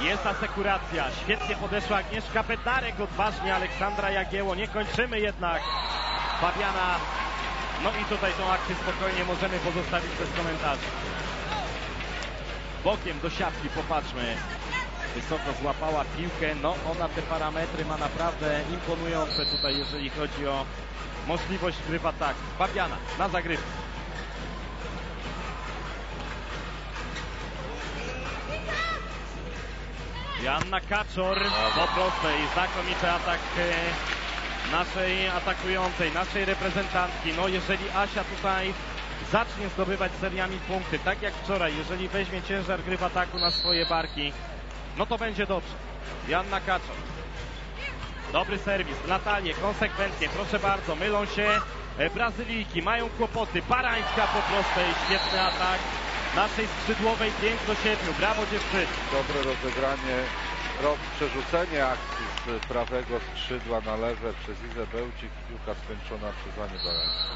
Jest asekuracja. Świetnie podeszła Agnieszka Petarek, odważnie Aleksandra Jagieło. Nie kończymy jednak. Fabiana. No i tutaj tą akcję spokojnie możemy pozostawić bez komentarzy. Bokiem do siatki popatrzmy. Wysoko złapała piłkę. No ona te parametry ma naprawdę imponujące tutaj, jeżeli chodzi o możliwość gry w ataku. Fabiana na zagrywkę. Joanna Kaczor po prostej, znakomity atak e, naszej atakującej, naszej reprezentantki. No jeżeli Asia tutaj zacznie zdobywać seriami punkty, tak jak wczoraj, jeżeli weźmie ciężar gry w ataku na swoje barki, no to będzie dobrze. Joanna Kaczor. Dobry serwis, Natalię, konsekwentnie, proszę bardzo, mylą się e, Brazylijki, mają kłopoty, Barańska po prostej, świetny atak naszej skrzydłowej, 5 do 7, brawo dziewczyny. Dobre rozegranie, rob, przerzucenie akcji z prawego skrzydła na lewe przez Izę Bełcik i piłka skończona przez Anię Barańską.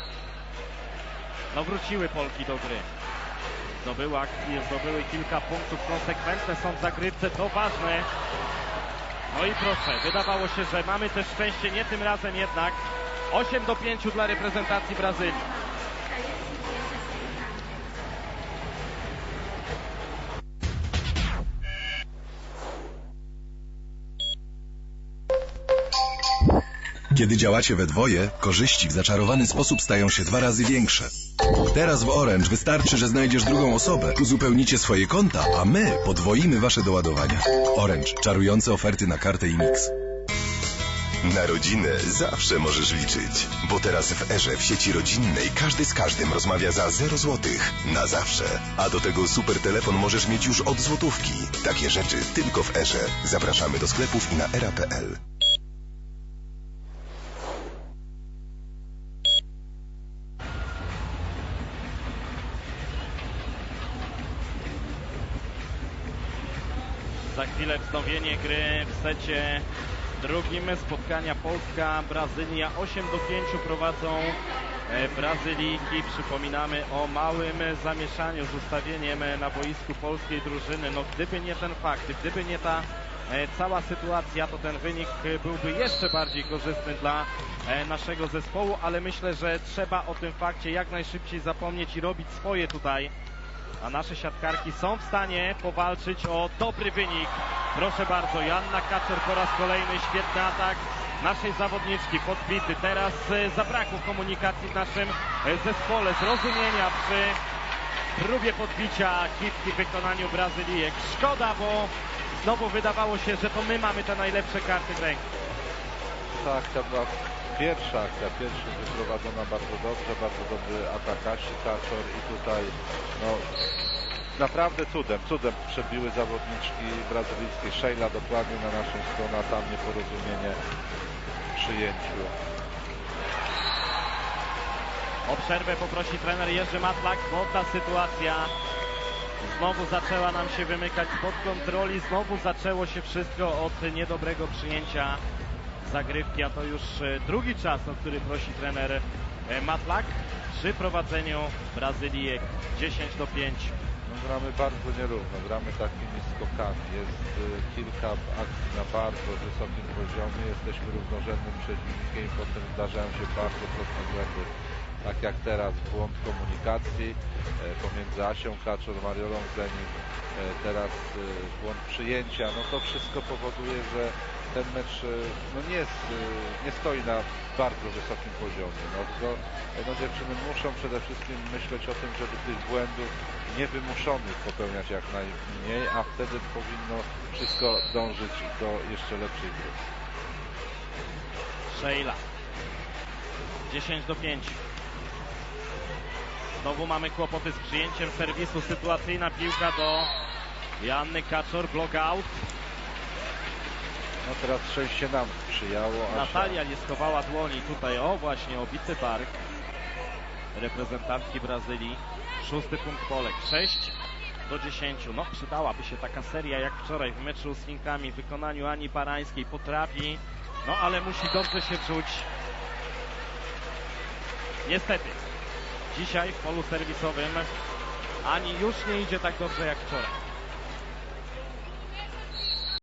No wróciły Polki do gry. Zdobyły akcje, zdobyły kilka punktów, konsekwentne są w zagrywce, to ważne. No i proszę, wydawało się, że mamy też szczęście, nie tym razem jednak. 8 do 5 dla reprezentacji Brazylii. Kiedy działacie we dwoje, korzyści w zaczarowany sposób stają się dwa razy większe. Teraz w Orange wystarczy, że znajdziesz drugą osobę, uzupełnicie swoje konta, a my podwoimy wasze doładowania. Orange. Czarujące oferty na kartę i mix. Na rodzinę zawsze możesz liczyć, bo teraz w Erze w sieci rodzinnej każdy z każdym rozmawia za 0 złotych na zawsze. A do tego super telefon możesz mieć już od złotówki. Takie rzeczy tylko w Erze. Zapraszamy do sklepów i na era.pl. Za chwilę wznowienie gry w secie drugim spotkania Polska-Brazylia. 8 do 5 prowadzą e, Brazylijki. Przypominamy o małym zamieszaniu z ustawieniem na boisku polskiej drużyny. No gdyby nie ten fakt, gdyby nie ta e, cała sytuacja, to ten wynik byłby jeszcze bardziej korzystny dla e, naszego zespołu, ale myślę, że trzeba o tym fakcie jak najszybciej zapomnieć i robić swoje tutaj a nasze siatkarki są w stanie powalczyć o dobry wynik. Proszę bardzo, Janna Kacer po raz kolejny świetny atak naszej zawodniczki, podbity. Teraz e, zabrakło komunikacji w naszym e, zespole, zrozumienia przy próbie podbicia kitki w wykonaniu Brazylijek. Szkoda, bo znowu wydawało się, że to my mamy te najlepsze karty w ręku. Ta akcja była pierwsza akcja, pierwsza wyprowadzona bardzo dobrze, bardzo dobry atak Asi Kaczor i tutaj no naprawdę cudem, cudem przebiły zawodniczki brazylijskie Sheila dokładnie na naszą stronę, tam nieporozumienie w przyjęciu. O przerwę poprosi trener Jerzy Matlak, bo ta sytuacja znowu zaczęła nam się wymykać spod kontroli, znowu zaczęło się wszystko od niedobrego przyjęcia zagrywki, a to już e, drugi czas, o który prosi trener e, Matlak przy prowadzeniu Brazylijek 10 do 5. No, gramy bardzo nierówno, gramy takimi skokami. Jest y, kilka akcji na bardzo wysokim poziomie, jesteśmy równorzędnym przeciwnikiem i potem zdarzają się bardzo proste błędy. Tak jak teraz błąd komunikacji pomiędzy Asią Kaczor, Mariolą Zenik, e, teraz błąd przyjęcia. No to wszystko powoduje, że ten mecz e, no nie, jest, e, nie stoi na bardzo wysokim poziomie. No, no dziewczyny muszą przede wszystkim myśleć o tym, żeby tych błędów niewymuszonych popełniać jak najmniej, a wtedy powinno wszystko dążyć do jeszcze lepszej gry. Sheila. 10 do 5. Znowu mamy kłopoty z przyjęciem serwisu. Sytuacyjna piłka do Janny Kaczor. Block out. No teraz szczęście nam sprzyjało. Natalia nie schowała dłoni. Tutaj o właśnie obity bark reprezentantki Brazylii. Szósty punkt Polek. 6 do 10. No przydałaby się taka seria jak wczoraj w meczu z Chinkami w wykonaniu Ani Parańskiej. Potrafi, no ale musi dobrze się czuć. Niestety, dzisiaj w polu serwisowym Ani już nie idzie tak dobrze jak wczoraj.